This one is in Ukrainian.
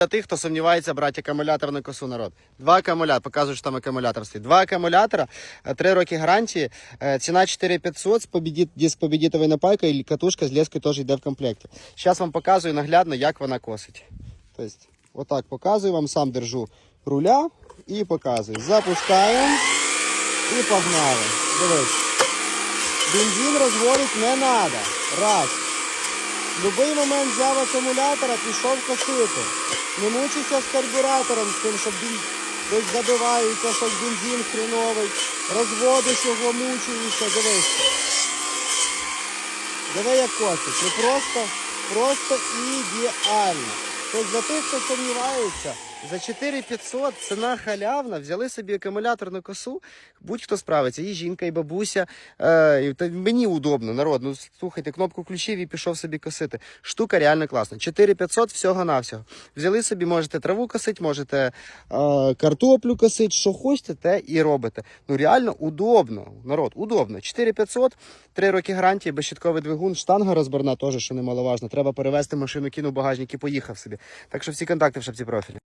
Для тих, хто сумнівається брати акумулятор на косу народ. Два акумулятора, показую, що там акумулятор стоїть. Два акумулятора, е, три роки гарантії, е, ціна 4500, з диск победітовий напайка і катушка з лескою теж йде в комплекті. Зараз вам показую наглядно, як вона косить. Тобто, отак показую, вам сам держу руля і показую. Запускаємо і погнали. Дивись. Бензин розводити не треба. Раз. Будь-який момент взяв акумулятора, пішов косити. Не мучився з карбюратором, з тим, щоб він десь забивається, щоб бензин хріновий. Розводиш його, мучуєшся, дивись. Диви, як косить. Ну просто, просто ідеально. Тобто за тих, хто сумнівається, за 4500 ціна халявна, взяли собі акумуляторну косу, будь-хто справиться, і жінка, і бабуся. Е, та мені удобно, народ. Ну слухайте, кнопку включив і пішов собі косити. Штука реально класна. 4500 всього-навсього. Взяли собі, можете траву косити, можете е, картоплю косити, що хочете, те і робите. Ну реально удобно, народ, удобно. 4500, 3 роки гарантії, безщитковий двигун, штанга розборна теж, що немаловажно. Треба перевезти машину, кинув багажник і поїхав собі. Так що всі контакти в шапці профілі.